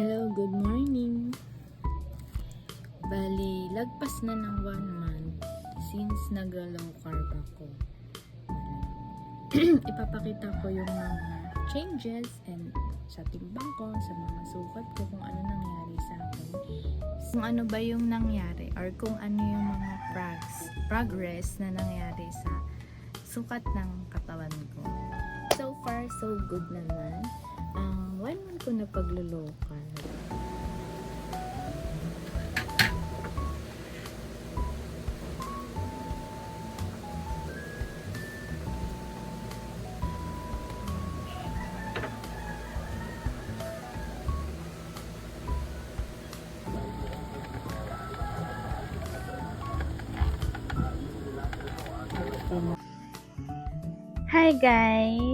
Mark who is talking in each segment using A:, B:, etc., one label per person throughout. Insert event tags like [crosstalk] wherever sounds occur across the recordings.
A: Hello, good morning. Bali, lagpas na ng one month since nag-low carb ako. [clears throat] Ipapakita ko yung mga changes and sa timbang ko, sa mga sukat ko, kung ano nangyari sa akin. Kung ano ba yung nangyari or kung ano yung mga prags, progress na nangyari sa sukat ng katawan ko. So far, so good naman. Ang one month ko na paglo-low carb. Hi guys!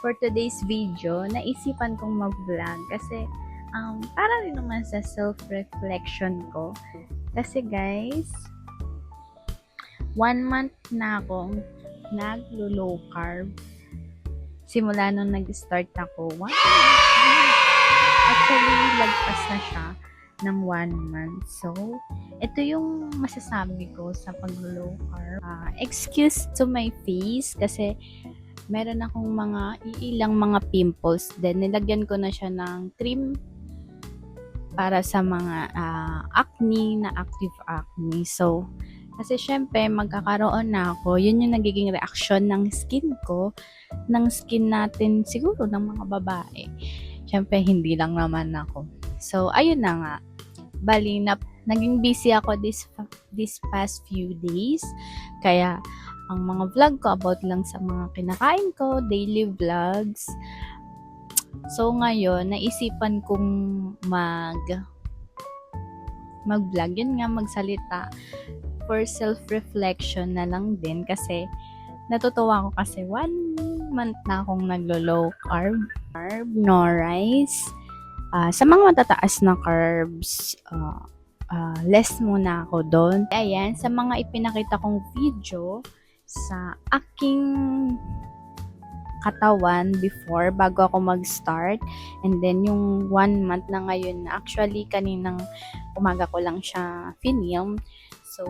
A: For today's video, naisipan kong mag-vlog kasi um, para rin naman sa self-reflection ko. Kasi guys, one month na akong nag-low carb. Simula nung nag-start ako, one Actually, lagpas na siya ng one month. So, ito yung masasabi ko sa pag-low carb. Ah, excuse to my face kasi meron akong mga iilang mga pimples. Then, nilagyan ko na siya ng cream para sa mga ah, acne na active acne. So, kasi syempre, magkakaroon na ako. Yun yung nagiging reaction ng skin ko, ng skin natin siguro ng mga babae. Syempre, hindi lang naman ako. So, ayun na nga. Bali, na, naging busy ako this, this past few days. Kaya, ang mga vlog ko about lang sa mga kinakain ko, daily vlogs. So, ngayon, naisipan kong mag mag-vlog. Yun nga, magsalita for self-reflection na lang din kasi natutuwa ako kasi one month na akong naglo-low carb, carb, no rice. Ah, sa mga matataas na carbs, ah, ah, less muna ako doon. Ayan, sa mga ipinakita kong video sa aking katawan before bago ako mag-start. And then yung one month na ngayon actually kaninang umaga ko lang siya film so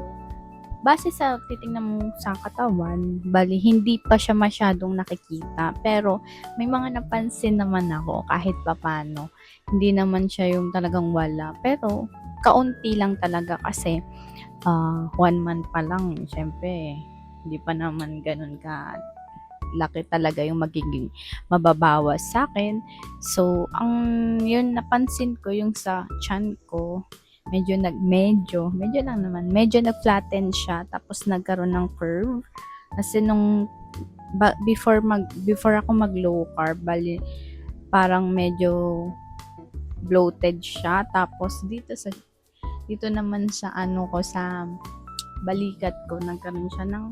A: base sa titingnan mo sa katawan bali hindi pa siya masyadong nakikita. Pero may mga napansin naman ako kahit papano. Hindi naman siya yung talagang wala. Pero kaunti lang talaga kasi ah, one month pa lang syempre hindi pa naman ganun ka laki talaga yung magiging mababawas sa akin. So, ang yun napansin ko yung sa chan ko, medyo nag medyo, medyo lang naman, medyo nag-flatten siya tapos nagkaroon ng curve. Kasi nung ba, before mag before ako mag low carb, bali parang medyo bloated siya tapos dito sa dito naman sa ano ko sa balikat ko nagkaroon siya ng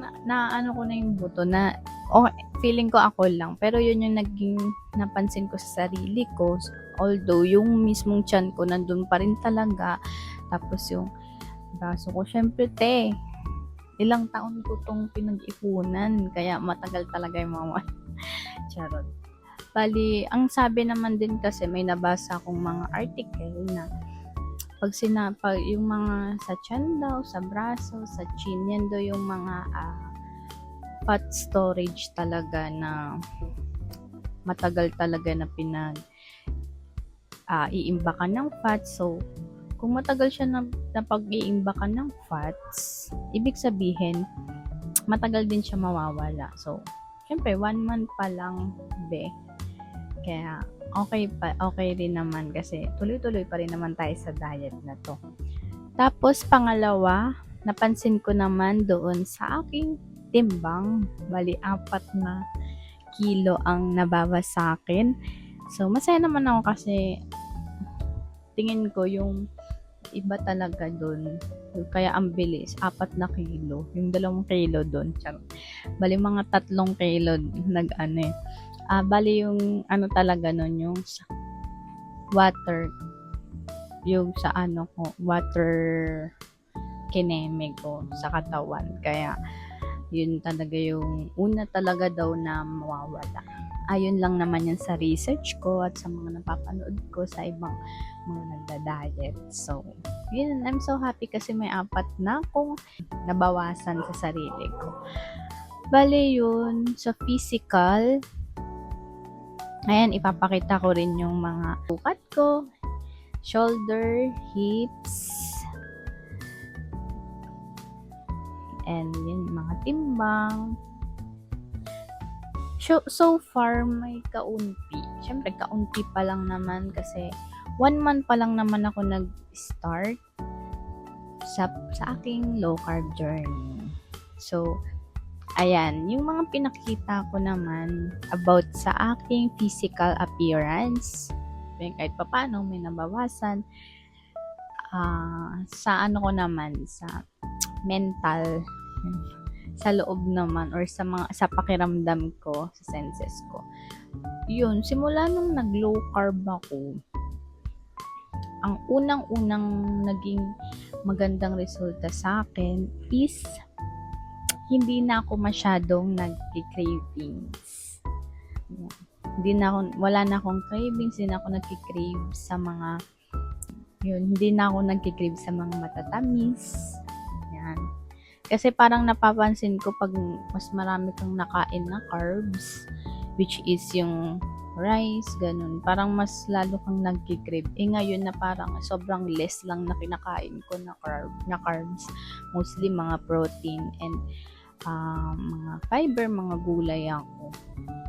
A: na, na ano ko na yung buto na okay, feeling ko ako lang. Pero yun yung naging napansin ko sa sarili ko. Although yung mismong chan ko nandun pa rin talaga. Tapos yung braso ko syempre te ilang taon ko tong pinag-ipunan. Kaya matagal talaga yung mga [laughs] charot. Bali ang sabi naman din kasi may nabasa akong mga article na pag sinapa yung mga sa tiyan daw, sa braso, sa chin, yan daw yung mga ah, fat storage talaga na matagal talaga na pinag ah, iimbakan ng fat. So, kung matagal siya na, na pag-iimbakan ng fats, ibig sabihin, matagal din siya mawawala. So, syempre, one month pa lang, be. Kaya, okay pa okay rin naman kasi tuloy-tuloy pa rin naman tayo sa diet na to. Tapos pangalawa, napansin ko naman doon sa aking timbang, bali apat na kilo ang nabawas sa akin. So masaya naman ako kasi tingin ko yung iba talaga doon. Kaya ang bilis, apat na kilo. Yung dalawang kilo doon. Bali mga tatlong kilo nag ano eh Ah, bali yung ano talaga nun, yung water, yung sa ano ko, water kineme ko sa katawan. Kaya, Yun talaga yung una talaga daw na mawawala. Ayun lang naman yan sa research ko at sa mga napapanood ko sa ibang mga nagda-diet. So, yun, I'm so happy kasi may apat na akong nabawasan sa sarili ko. Bale yun, sa physical, ayan, ipapakita ko rin yung mga bukat ko, shoulder, hips, and yun, mga timbang. So, so far, may kaunti. Siyempre, kaunti pa lang naman kasi one month pa lang naman ako nag-start sa, sa aking low carb journey. So, ayan, yung mga pinakita ko naman about sa aking physical appearance, kahit papano may nabawasan, ah sa ano ko naman, sa mental, sa loob naman, or sa mga, sa pakiramdam ko, sa senses ko. Yun, simula nung nag-low carb ako, ang unang-unang naging magandang resulta sa akin is hindi na ako masyadong nag-cravings. Hindi na ako, wala na akong cravings, hindi na ako nag-crave sa mga, yun, hindi na ako nag-crave sa mga matatamis. Yan. Kasi parang napapansin ko pag mas marami kang nakain na carbs, which is yung rice, ganun. Parang mas lalo kang nagkikrib. Eh ngayon na parang sobrang less lang na kinakain ko na, carb, na carbs. Mostly mga protein and ah, mga fiber, mga gulay ako.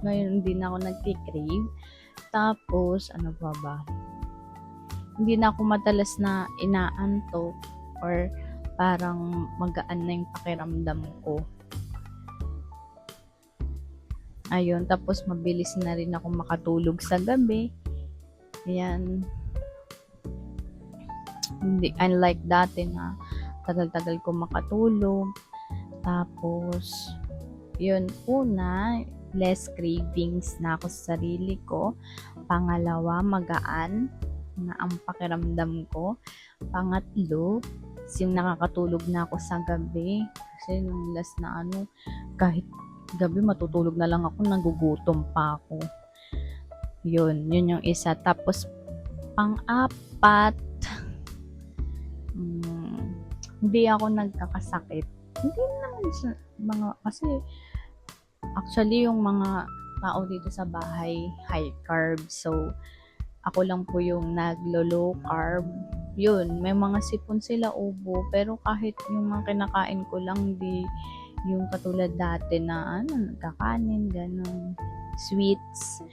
A: Ngayon na ako nagkikrave. Tapos, ano ba ba? Hindi na ako madalas na inaantok or parang magaan na yung pakiramdam ko. Ayun, tapos mabilis na rin ako makatulog sa gabi. Ayan. Hindi, unlike dati na tagal-tagal ko makatulog. Tapos, yun, una, less cravings na ako sa sarili ko. Pangalawa, magaan na ang pakiramdam ko. Pangatlo, yung nakakatulog na ako sa gabi. Kasi nung last na ano, kahit gabi matutulog na lang ako, nagugutom pa ako. Yun, yun yung isa. Tapos, pang-apat, [laughs] mm, hindi ako nagkakasakit. Hindi naman sa mga, kasi, actually, yung mga tao dito sa bahay, high carb. So, ako lang po yung naglo-low carb. Yun, may mga sipon sila ubo, pero kahit yung mga kinakain ko lang, di, yung katulad dati na ano, nagkakanin, ganun, sweets.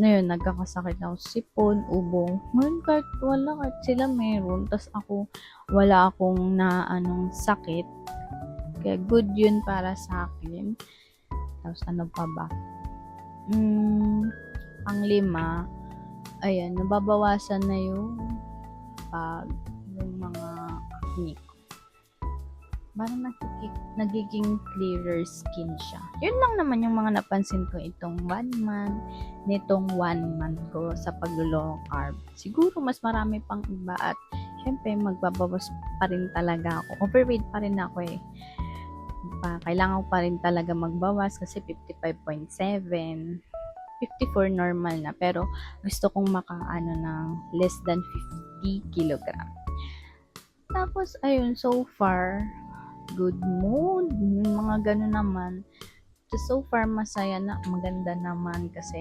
A: Na yun, nagkakasakit ako sipon, ubo. Ngayon kahit wala, kahit sila meron, tas ako, wala akong na anong sakit. Kaya good yun para sa akin. Tapos ano pa ba? Mm, ang lima, ayan, nababawasan na yung pag yung mga acne ko. Parang nagiging, nagiging clearer skin siya. Yun lang naman yung mga napansin ko itong one month, nitong one month ko sa pag-low carb. Siguro mas marami pang iba at syempre magbabawas pa rin talaga ako. Overweight pa rin ako eh. Pa, kailangan ko pa rin talaga magbawas kasi 55.7 54 normal na pero gusto kong makaano ng less than 50 kilogram. Tapos ayun so far good mood mga ganun naman. So, so far masaya na maganda naman kasi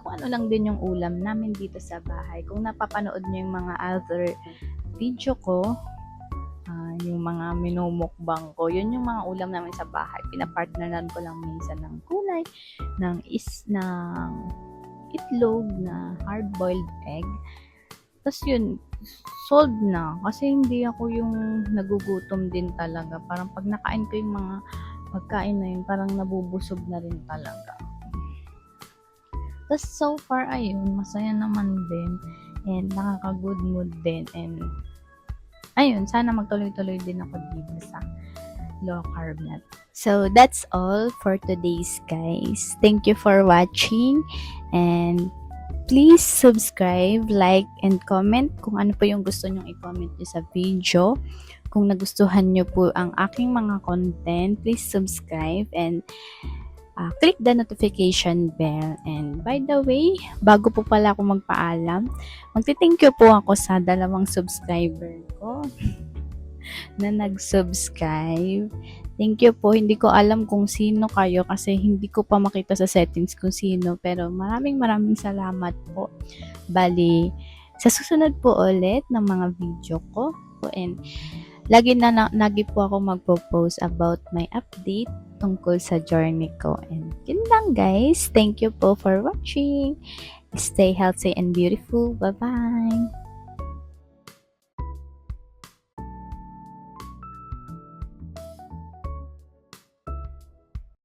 A: kung ano lang din yung ulam namin dito sa bahay. Kung napapanood nyo yung mga other video ko ah, yung mga minumukbang ko yun yung mga ulam namin sa bahay. Pinapartneran ko lang minsan ng kulay ng is ng itlog na hard-boiled egg. Tapos yun, solved na. Kasi hindi ako yung nagugutom din talaga. Parang pag nakain ko yung mga pagkain na yun, parang nabubusog na rin talaga. Tapos so far, ayun, masaya naman din. And nakaka-good mood din. And ayun, sana magtuloy-tuloy din ako dito sa low carb na So, that's all for today's guys. Thank you for watching and please subscribe, like, and comment kung ano po yung gusto nyong i-comment nyo sa video. kung nagustuhan nyo po ang aking mga content, please subscribe and uh, click the notification bell. And by the way, bago po pala ako magpaalam, magti-thank you po ako sa dalawang subscriber ko na nag-subscribe. Thank you po. Hindi ko alam kung sino kayo kasi hindi ko pa makita sa settings kung sino. Pero maraming maraming salamat po. Bali, sa susunod po ulit ng mga video ko. And lagi na, na lagi po ako magpo-post about my update tungkol sa journey ko. And yun lang guys. Thank you po for watching. Stay healthy and beautiful. Bye-bye.